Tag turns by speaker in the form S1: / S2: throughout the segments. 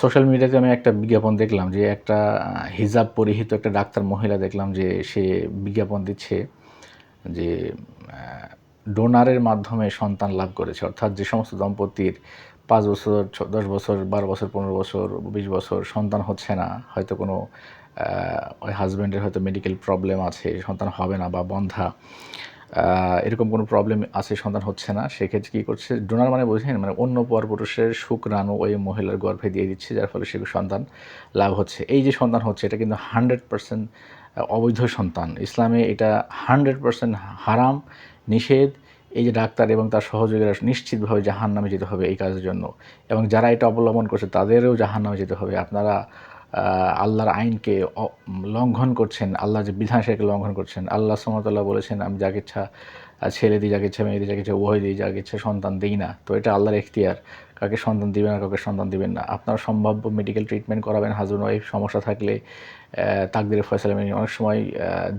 S1: Social মিডিয়াতে আমি একটা বিজ্ঞাপন দেখলাম যে একটা হিজাব পরিহিত একটা ডাক্তার মহিলা দেখলাম যে সে বিজ্ঞাপন দিচ্ছে যে ডোনারের মাধ্যমে সন্তান লাভ করেছে। অর্থাৎ যে সমস্ত দম্পতির পাঁচ বছর দশ বছর, বারো বছর, পনেরো বছর, বিশ বছর সন্তান হচ্ছে না, হয়তো কোনো ওই হাজব্যান্ডের হয়তো মেডিকেল প্রবলেম আছে, সন্তান হবে না বা বন্ধা। এরকম কোনো প্রবলেম আছে সন্তান হচ্ছে না। সেক্ষেত্রে কী করছে? ডোনার মানে বোঝেন মানে অন্য পর পুরুষের শুক্রাণু ওই মহিলার গর্ভে দিয়ে দিচ্ছে, যার ফলে সে সন্তান লাভ হচ্ছে। এই যে সন্তান হচ্ছে, এটা কিন্তু হান্ড্রেড পার্সেন্ট অবৈধ সন্তান। ইসলামে এটা হান্ড্রেড পার্সেন্ট হারাম, নিষেধ। এই যে ডাক্তার এবং তার সহযোগীরা নিশ্চিতভাবে জাহান নামে যেতে হবে এই কাজের জন্য। এবং যারা এটা অবলম্বন করছে, তাদেরও জাহান নামে যেতে হবে। আপনারা আল্লাহর আইনকে লঙ্ঘন করছেন, আল্লাহ যে বিধান সেটাকে লঙ্ঘন করছেন, আল্লাহ সুমতাল্লাহ বলেছেন, আমি যাকে ইচ্ছা ছেলে দিই যাকে ইচ্ছা মেয়ে দিই যাকে ইচ্ছা উভয় দিই যাকে ইচ্ছা সন্তান দিই না। তো এটা আল্লাহর এখতিয়ার। কাকে সন্তান দিবেন না কাউকে সন্তান দিবেন না। আপনারা সম্ভাব্য মেডিকেল ট্রিটমেন্ট করাবেন হাজবেন্ড ওয়াইফ সমস্যা থাকলে আহ, তাকদিরের ফয়সালা মেনে। অনেক সময়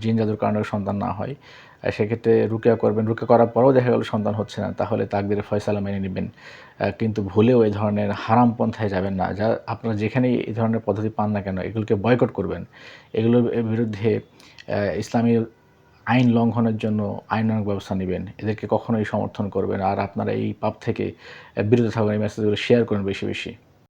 S1: জিন জাদুর কারণে সন্তান না হয়। সেক্ষেত্রে রুকিয়া করবেন। রুকিয়া করার পরেও দেখা গেল সন্তান হচ্ছে না। তাহলে তাকদিরের ফয়সালা মেনে নেবেন। কিন্তু ভুলেও এই ধরনের হারাম পন্থায় যাবেন না। যা আপনারা যেখানেই এই ধরনের পদ্ধতি পান না কেন এগুলোকে বয়কট করবেন। এগুলোর বিরুদ্ধে ইসলামী আইন লঙ্ঘনের জন্য আইনানুক ব্যবস্থা নেবেন, এদেরকে কখনোই সমর্থন করবেন আর আপনারা এই পাপ থেকে বিরত থাকবেন এই মেসেজগুলো শেয়ার করুন বেশি বেশি।